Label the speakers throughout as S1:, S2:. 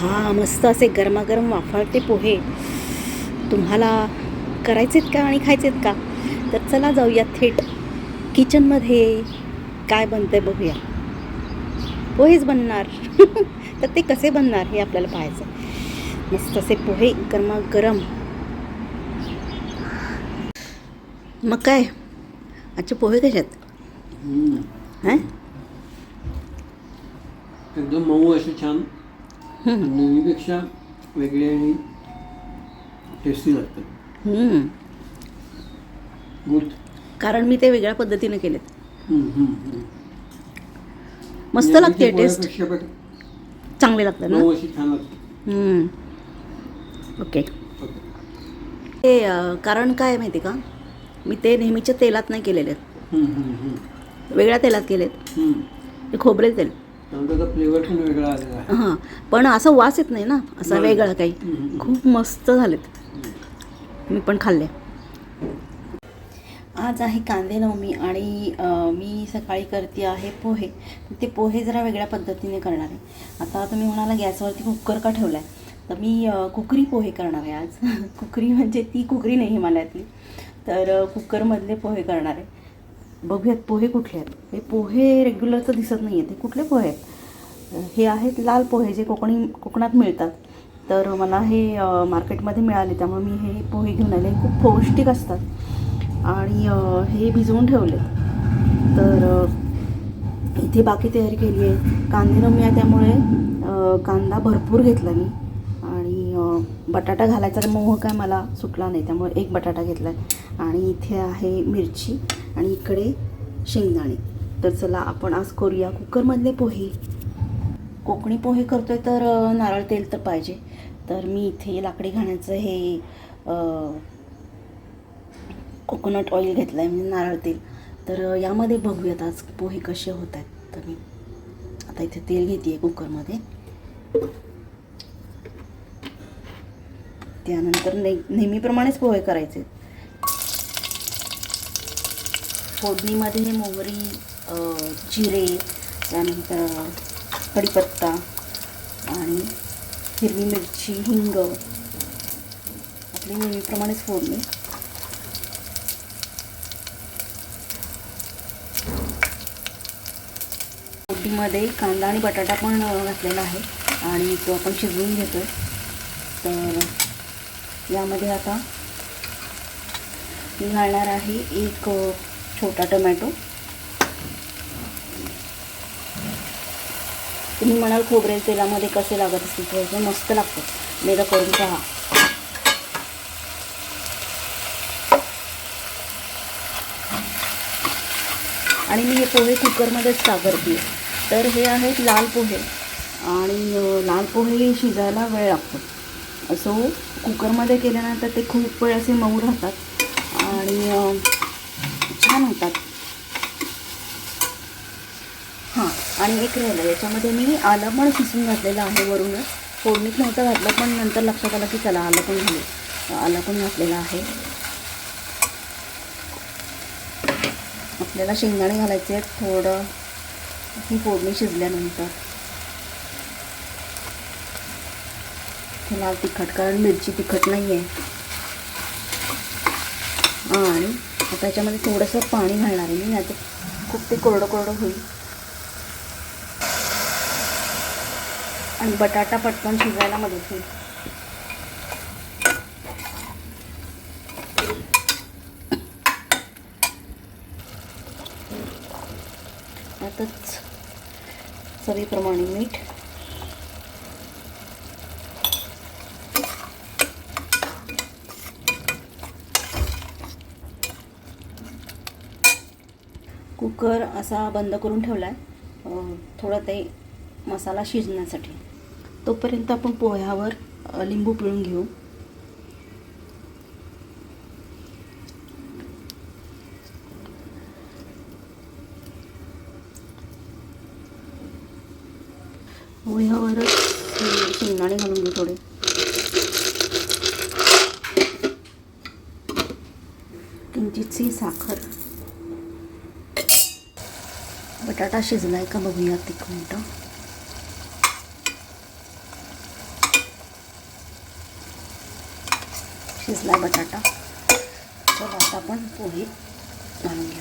S1: हा मस्त असे गरमागरम वाफाळते पोहे. तुम्हाला करायचेत का आणि खायचेत का? तर चला जाऊया थेट किचनमध्ये काय बनतंय बघूया. पोहेच बनणार. तर ते कसे बनणार हे आपल्याला पाहायचं आहे. मस्त असे पोहे गरमागरम. मग काय? आजचे पोहे कशात. हां?
S2: एकदम मऊ असे छान. नेहमीपेक्षा वेगळे आणि टेस्टी लागतात. गुड
S1: कारण मी ते वेगळ्या पद्धतीने केलेत. मस्त लागते टेस्ट चांगले लागतात ना
S2: मऊ अशी छान लागते
S1: हम्म. ओके. ते अं, कारण काय आहे माहिती का मी ते नेहमीच्या तेलात नाही केलेले
S2: हम्म, हम्म, हम्म.
S1: वेगळ्या तेलात केलेत
S2: हम्म.
S1: ते खोबरे तेल
S2: फ्लेवर पण वेगळा आलेला आहे.
S1: हां पण असं वास येत नाही ना असा. वेगळा काही. खूप मस्त झालेत. मी पण खाल्ले. आज आहे कांदे नवमी आणि मी सकाळी करते आहे पोहे. ते पोहे जरा वेगळ्या पद्धतीने करणार आहे. आता तुम्ही म्हणाला गॅसवरती कुकर का ठेवला आहे तर मी कुकरी पोहे करणार आहे आज. कुकरी म्हणजे ती कुकरी नाही हिमालयातली. तर कुकरमधले पोहे करणार आहे. बघूयात पोहे कुठले आहेत. हे पोहे रेग्युलर तर दिसत नाही आहेत हे कुठले पोहे आहेत? हे आहेत लाल पोहे जे कोकणी कोकणात मिळतात. तर मला हे मार्केटमध्ये मिळाले त्यामुळे मी हे पोहे घेऊन आले. हे खूप पौष्टिक असतात. आणि हे भिजवून ठेवले तर इथे बाकी तयारी केली आहे. कांदे रमी आहे त्यामुळे कांदा भरपूर घेतला मी. आणि बटाटा घालायचा मोह काय मला सुटला नाही. त्यामुळे एक बटाटा घेतला आहे आणि इथे आहे मिरची. आणि इकडे शेंगदाणे. तर चला आपण आज करूया कुकरमधले पोहे. कोकणी पोहे करतोय तर नारळ तेल तर पाहिजे. तर मी इथे लाकडी घाण्याचं हे कोकोनट ऑइल घेतलं आहे म्हणजे नारळ तेल. तर यामध्ये बघूयात आज पोहे कसे होत आहेत. तर मी आता इथे तेल घेते आहे कुकरमध्ये. त्यानंतर ने नेहमीप्रमाणेच पोहे करायचे. फोडणीमध्ये हे मोहरी जिरे त्यानंतर कढीपत्ता आणि हिरवी मिरची हिंग आपली नेहमीप्रमाणेच फोडणी. फोडणीमध्ये कांदा आणि बटाटा पण घातलेला आहे आणि तो आपण शिजवून घेतो तर यामध्ये आता मी घालणार आहे एक छोटा टमॅटो. तुम्ही म्हणाल खोबरेल तेलामध्ये कसे लागत असतील थोडंसं मस्त लागतं मेदा करून पहा. आणि मी हे पोहे कुकरमध्येच का करते तर हे आहेत लाल पोहे. आणि लाल पोहे शिजायला वेळ लागतो. सो कुकरमध्ये केल्यानंतर ते खूप वेळ असे मऊ राहतात. आणि छान होतात. हां आणि एक राहिलं याच्यामध्ये मी आलं पण किसून घातलेलं आहे वरूनच. फोडणीत नव्हतं घातलं पण नंतर लक्षात आलं की चला आलं पण घालू आलं पण घातलेलं आहे. आपल्याला शेंगदाणे घालायचे आहेत थोडं. ही फोडणी शिजल्यानंतर. लाल तिखट कारण मिरची तिखट नाही आहे आणि आता याच्यामध्ये थोडंसं पाणी घालणार आहे मी नाही खूप ते कोरडं कोरडं होईल. आणि बटाटा पटकन शिजायला मदत होईल. आताच चवीप्रमाणे मीठ कुकर असा बंद करून ठेवला आहे थोडा ते मसाला शिजण्यासाठी. तोपर्यंत आपण पोह्यावर लिंबू पिळून घेऊ. पोह्यावरच हे शेंगदाणे घालून घेऊ थोडे. किंचितशी साखर. बटाटा शिजलाय का बघूयात एक मिनटं शिजलाय बटाटा तर आता आपण पोहे घालून घेऊ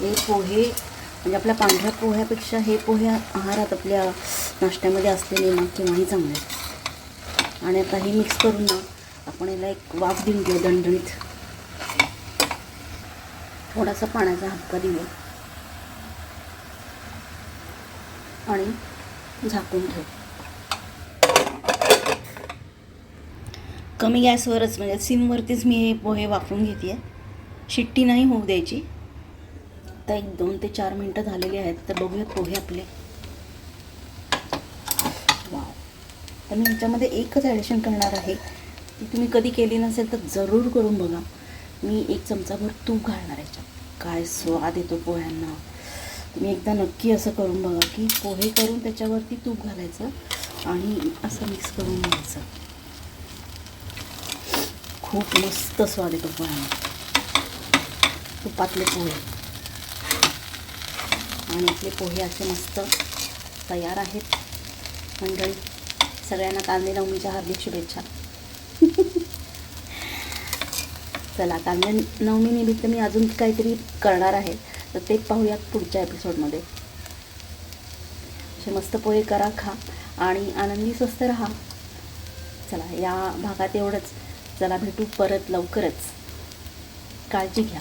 S1: हे पोहे म्हणजे आपल्या पांढऱ्या पोह्यापेक्षा हे पोहे आहारात आपल्या नाश्त्यामध्ये असलेले ना केव्हाही चांगले. आणि आता हे मिक्स करून ना आपण याला एक वाफ देऊन घेऊ दणदणीत. थोडासा पाण्याचा हक्का देऊ आणि झाकून ठेवू. कमी गॅसवरच म्हणजे सिमवरतीच मी हे पोहे वापरून घेते शिट्टी नाही होऊ द्यायची. आता एक दोन ते चार मिनटं झालेली आहेत तर बघूयात पोहे आपले. वाव. तर मी ह्याच्यामध्ये एकच ॲडिशन करणार आहे. ती तुम्ही कधी केली नसेल तर जरूर करून बघा. मी एक चमचाभर तूप घालणार याच्यात. काय स्वाद येतो पोह्यांना. तुम्ही एकदा नक्की असं करून बघा की पोहे करून त्याच्यावरती तूप घालायचं आणि असं मिक्स करून घ्यायचं. खूप मस्त स्वाद येतो पोह्यांना. तुपातले पोहे. आणि आपले पोहे असे मस्त तयार आहेत. मंडळी सगळ्यांना कांदे लावणीच्या हार्दिक शुभेच्छा. चला. कारण नवमी निमित्त मी अजून काहीतरी करणार आहे. तर ते पाहूयात पुढच्या एपिसोडमध्ये असे मस्त पोहे करा खा. आणि आनंदी स्वस्त राहा. चला या भागात एवढंच. चला भेटू परत लवकरच. काळजी घ्या.